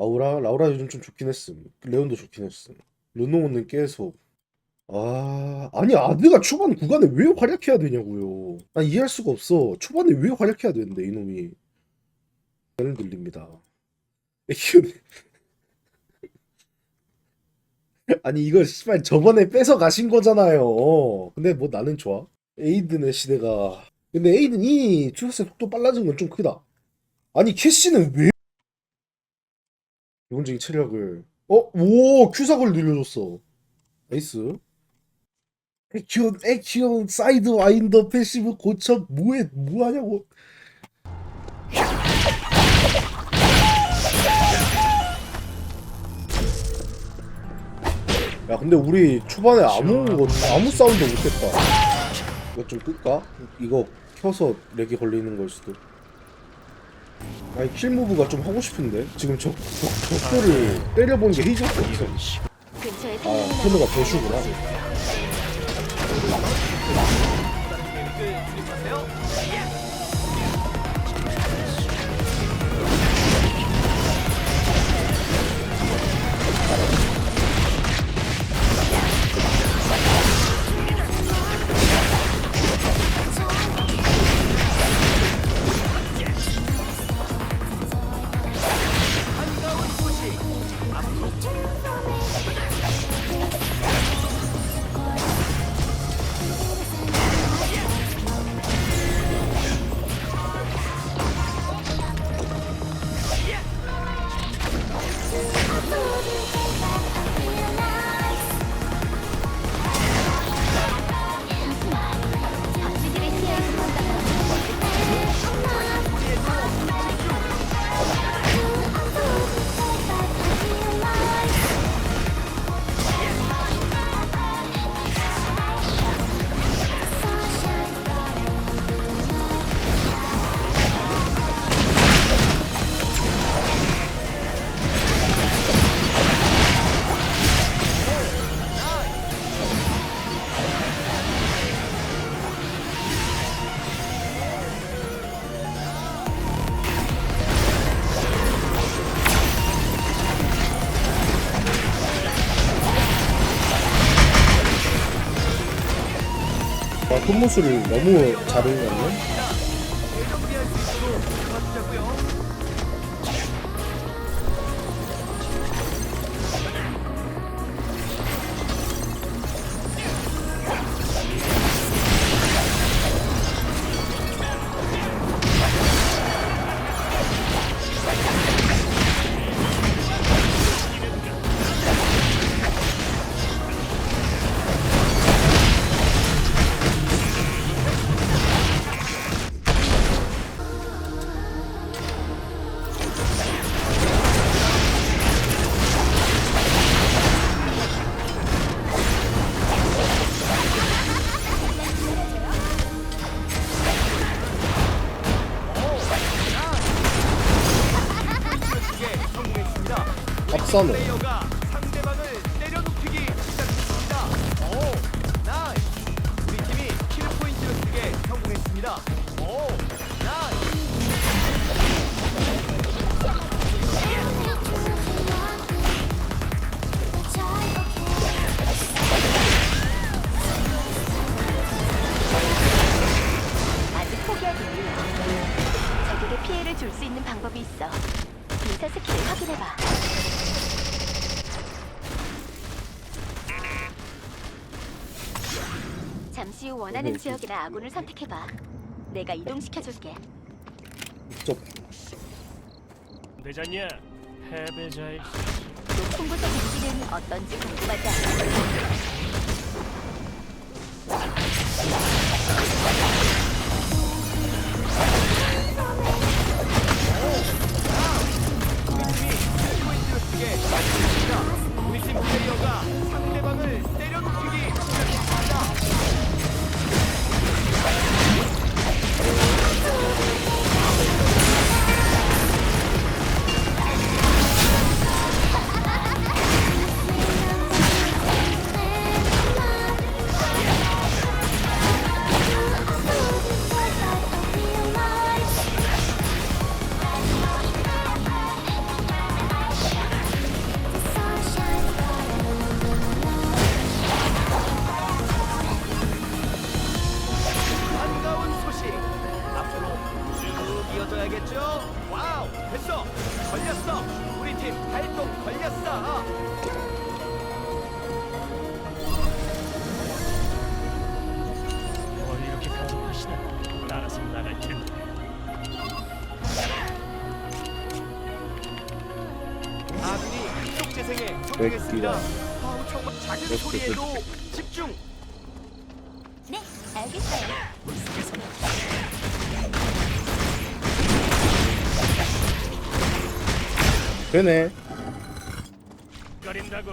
아우라 라우라 요즘 좀 좋긴 했음. 레온도 좋긴 했음. 르노우는 계속 아 아니 아드가 초반 구간에 왜 활약해야 되냐고요. 난 이해할 수가 없어. 초반에 왜 활약해야 되는데 이놈이. 를 들립니다. 키우네. 아니 이거 씨발 저번에 뺏어 가신 거잖아요. 근데 뭐 나는 좋아. 에이든의 시대가 근데 에이든이 추격세 속도 빨라진 건 좀 크다. 아니 캐시는 왜 기본적인 체력을 어? 오 큐삭을 늘려줬어. 나이스. 액션 액션 사이드 와인더 패시브 고쳐 뭐해 뭐하냐고. 야 근데 우리 초반에 아무 거- 아무 싸움도 못했다. 이거 좀 끌까? 이거 켜서 렉이 걸리는 걸 수도. 아니 킬 무브가 좀 하고 싶은데 지금 저, 저 적도를 때려본 게 헤이즈밖에 없어. 아 테너가 배슈구나. 아 손모술을 너무 잘하는 거 아니야? 합산을 원하는 네, 지역이나 아군을 선택해봐. 내가 이동시켜줄게. 좀 대장이야 패배자의 높은 곳의 위치는 어떤지 궁금하지 않아? 되네. 거린다고.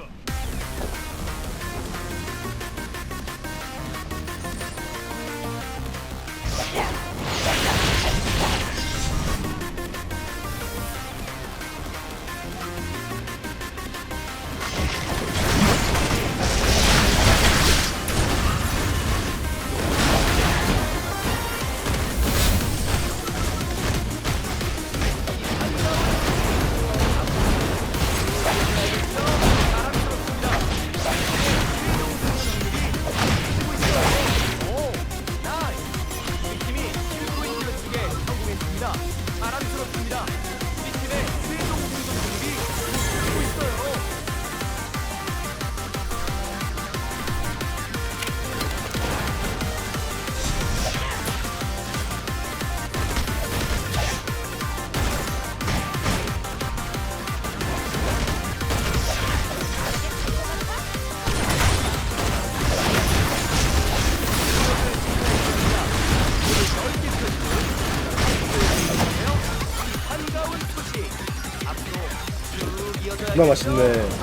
존나 맛있네.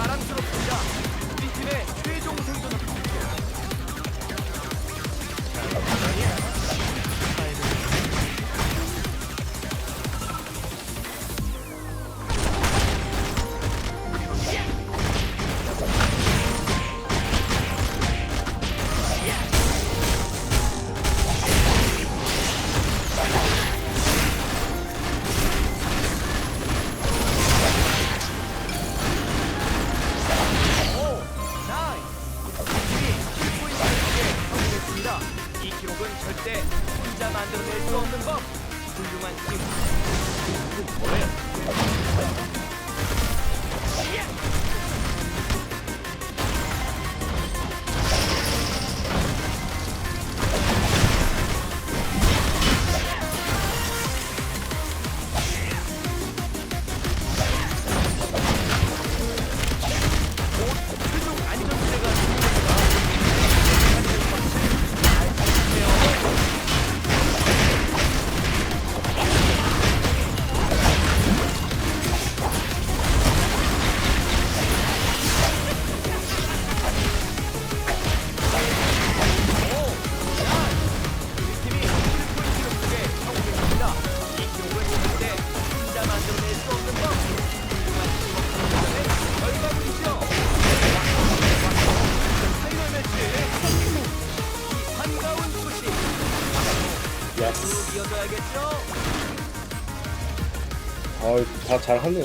아, 다 잘하네.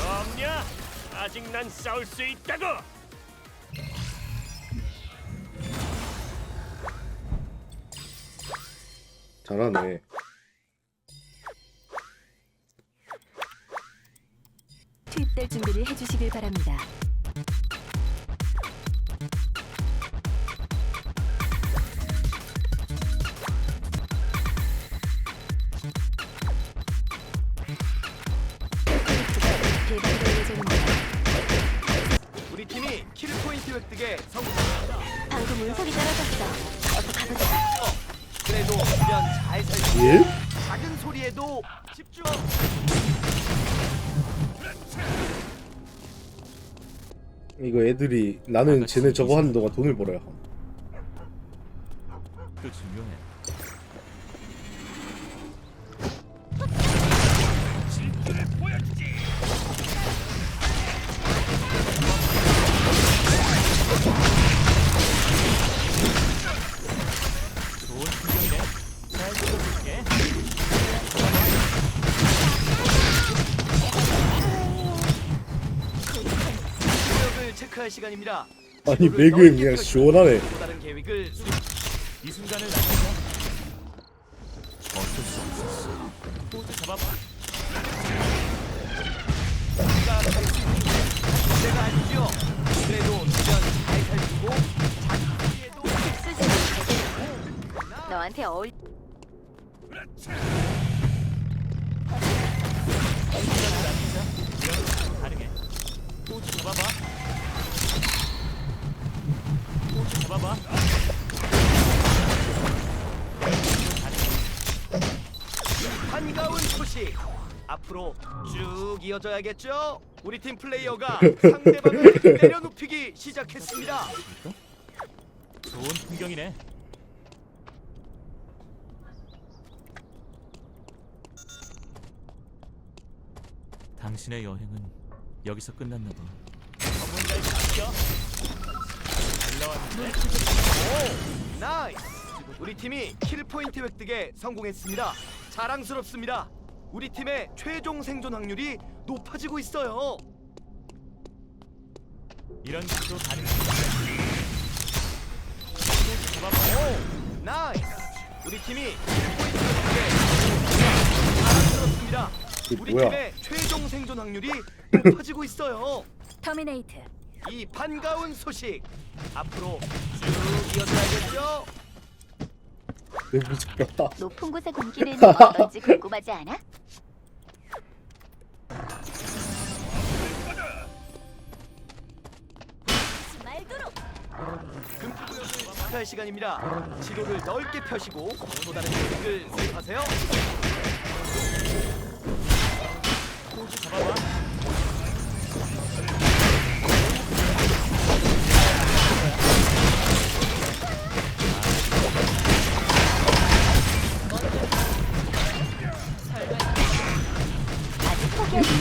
없냐? 아직 난 싸울 수 있다고. 잘하네. 투입될 준비를 해주시길 바랍니다. 예? 작은 소리에도 집중. 이거 애들이 나는 쟤네 저거 하는 동안 돈을 벌어요. 그 중요해. 할 시간입니다. 아니 매그엠 그냥 시원하네. 다른 계획을 이 순간을 날려서 어쩔 수 없었어. 포즈 잡아봐. 내가 할 수 있는 내가 아니지요. 그래도 미련 잘 살피고 자기 기회도 쓰지 너한테 어울. 포즈 잡아봐. 잡아봐. 반가운 소식. 앞으로 쭉 이어져야겠죠. 우리 팀 플레이어가 상대방을 내려눕히기 시작했습니다. 좋은 풍경이네. 당신의 여행은 여기서 끝났나 봐. 전문가에 맡겨. 오, 나이스. 우리 팀이 킬 포인트 획득에 성공했습니다. 자랑스럽습니다. 우리 팀의 최종 생존 확률이 높아지고 있어요. 이런. 포즈 잡아봐. 오, 나이스. 우리 팀이 킬 포인트 획득에 성공했습니다. 자랑스럽습니다. 이게 우리 뭐야? 팀의 최종 생존 확률이 높아지고 있어요. 터미네이트. 이 반가운 소식 앞으로 쭉 이어져야겠죠? 내 무섭다. 높은 곳의 공기는 어떤지 궁금하지 않아? 말도록. 시작할 시간입니다. 지도를 넓게 펴시고 또 다른 계획을 수립하세요. 포즈 잡아봐.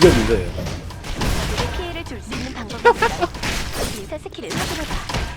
이게 문제예요. 피해를 줄 수 있는 있어. 인사 스킬을 확인해봐.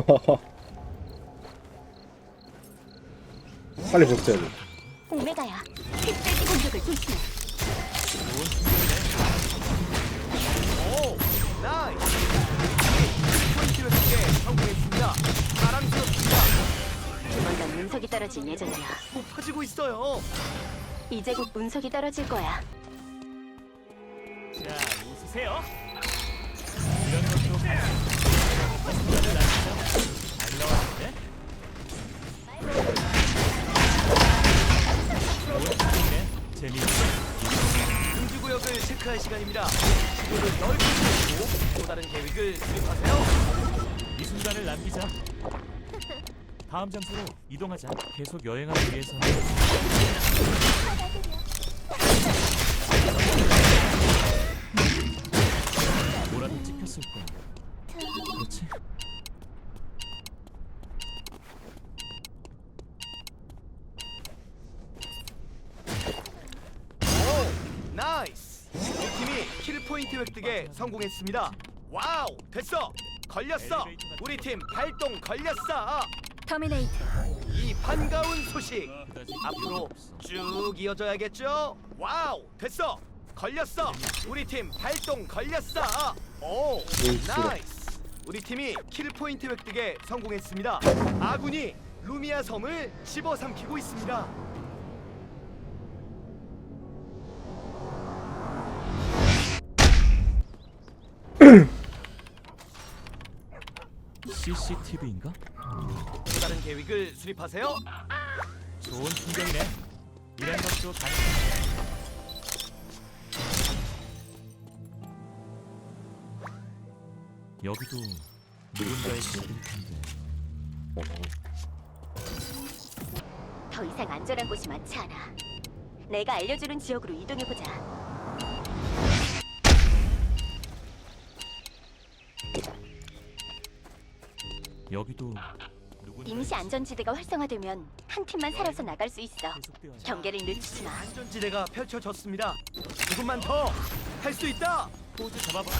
빨리 버텨야 돼. 오메가야. pit돼지 공격을. 조만간 운석이 떨어질 예정이야. 높아지고 있어요. 이제 곧 운석이 떨어질 거야. 자, 웃으세요. 풍경이네. 재미있어. 금주구역을 체크할 시간입니다. 지도를 넓게 펴시고 또 다른 계획을 수립하세요. 이 순간을 남기자. 다음 장소로 이동하자. 계속 여행하기 위해서는 뭐라도 찍혔을 거야. 그렇지? 오, 나이스. 우리 팀이 킬 포인트 획득에 성공했습니다. 와우, 됐어. 걸렸어. 우리 팀 발동 걸렸어. 터미네이트. 이 반가운 소식 앞으로. 쭉 이어져야겠죠? 와우, 됐어. 걸렸어. 우리 팀 발동 걸렸어. 오, 나이스. 우리 팀이 킬 포인트 획득에 성공했습니다. 아군이 루미아 섬을 집어삼키고 있습니다. CCTV인가? 또 다른 계획을 수립하세요. 좋은 풍경이네. 이런 것도 가능해. 여기도 누군가의 집일 텐데. 더 이상 안전한 곳이 많지 않아. 내가 알려주는 지역으로 이동해 보자. 여기도 임시 안전지대가 활성화되면 한 팀만 살아서 나갈 수 있어. 계속되어. 경계를 늦추지 마. 안전지대가 펼쳐졌습니다. 조금만 더 할 수 있다. 포즈 잡아봐.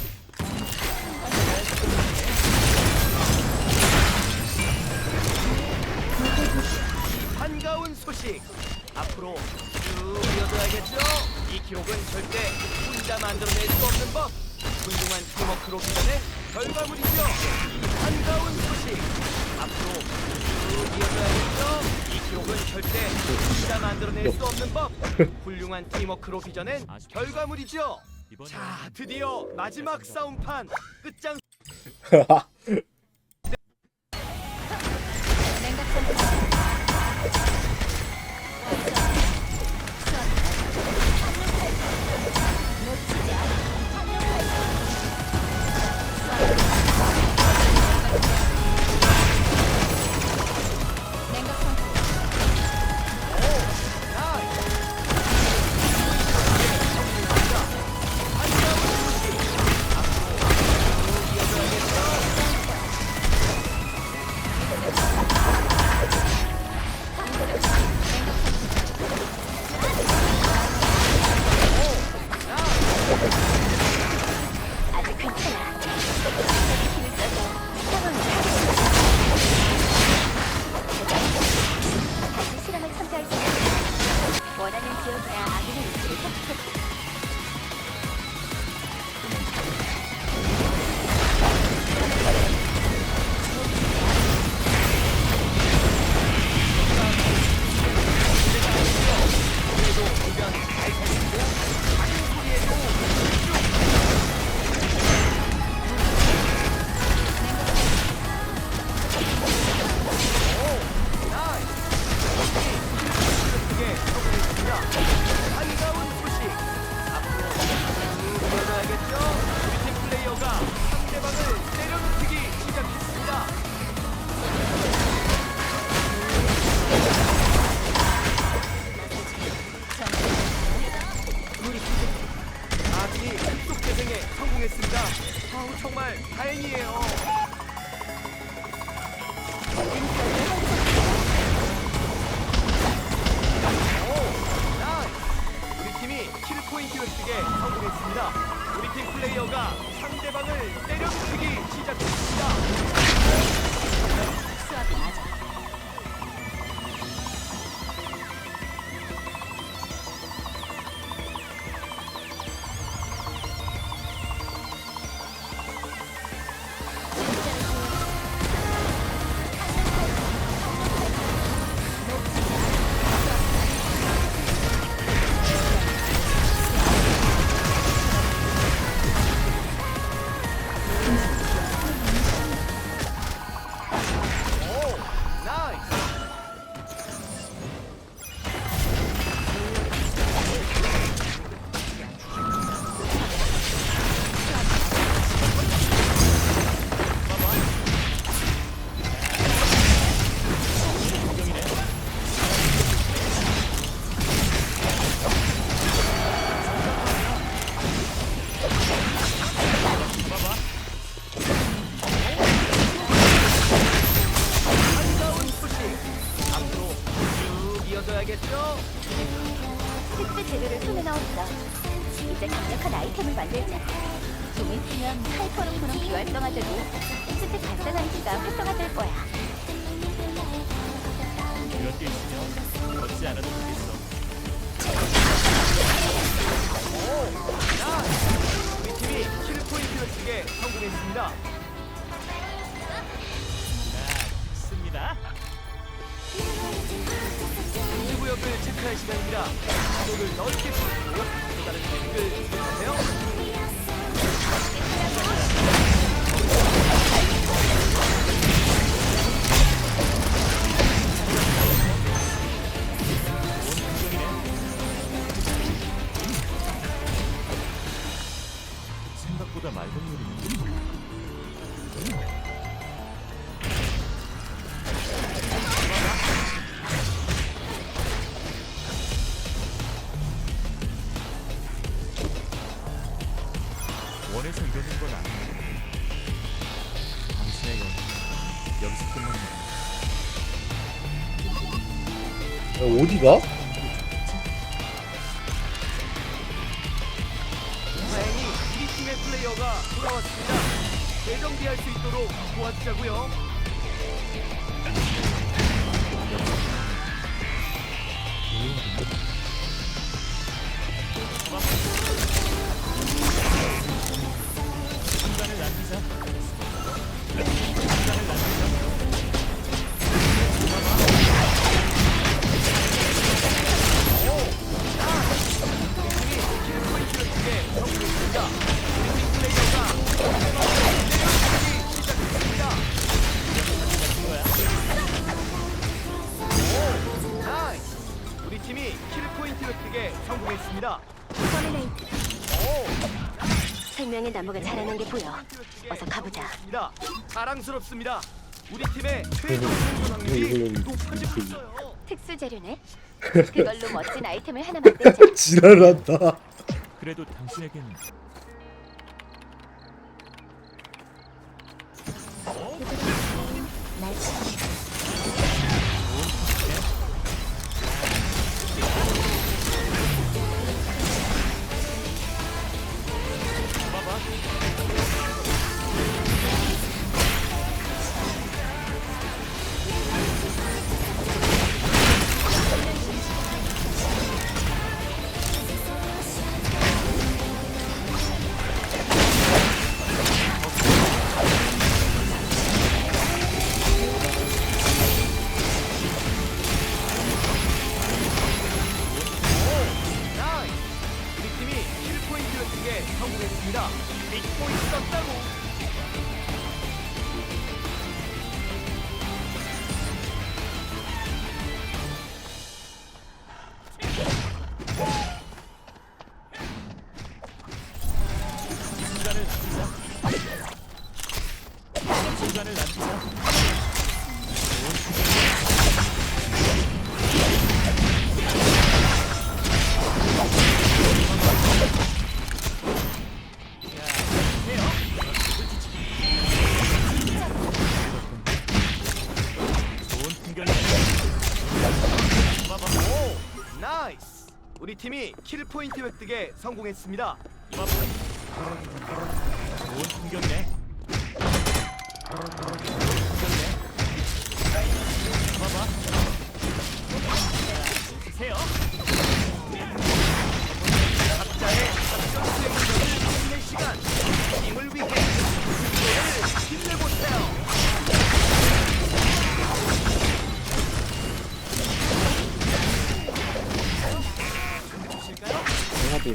반가운 소식. 앞으로 쭉 이어져야겠죠? 이 기록은 절대 혼자 만들어낼 수 없는 법. 훌륭한 팀워크로 빚어낸 결과물이죠. 이 반가운 소식. 앞으로 쭉 이어져야겠죠? 이 기록은 절대 혼자 만들어낼 수 없는 법. 훌륭한 팀워크로 빚어낸 결과물이죠. 자, 드디어 마지막 싸움판 끝장 재생에 성공했습니다. 아우 정말 다행이에요. 오, 나이스. 우리 팀이 킬 포인트 획득에 성공했습니다. 우리 팀 플레이어가 상대방을 때려눕히기 시작했습니다. 수압이 맞아. 재료를 손에 넣었어. 이제 강력한 아이템을 만들자. 종이 쓰면 하이퍼룸처럼 비활성화되고 스택 발산한지가 활성화될 거야. 이런 게 있으면 걷지 않아도 되겠어. 우리 팀이 킬 포인트 획득에 성공했습니다. 씁니다. 동지구역을 체크할 시간입니다. 가독을 넓게 풀고 또 다른 계획을 준비하세요. 야, 어디가? 다행히 우리 팀의 플레이어가 돌아왔습니다. 재정비할 수 있도록 도와주자고요. 가 자라는 게 보여. 어서 가보자. 자랑스럽습니다. 우리 팀의 확률이 높아지고 있어요. 특수 재료네. 그걸로 멋진 아이템을 하나 만들자. 지랄한다. 그래도 당신에겐 오! 나이스! 우리 팀이 킬 포인트 획득에 성공했습니다. 풍경이네. 봐봐. 보세요. 각자의 작전 수행력을 힘낼 시간! ติ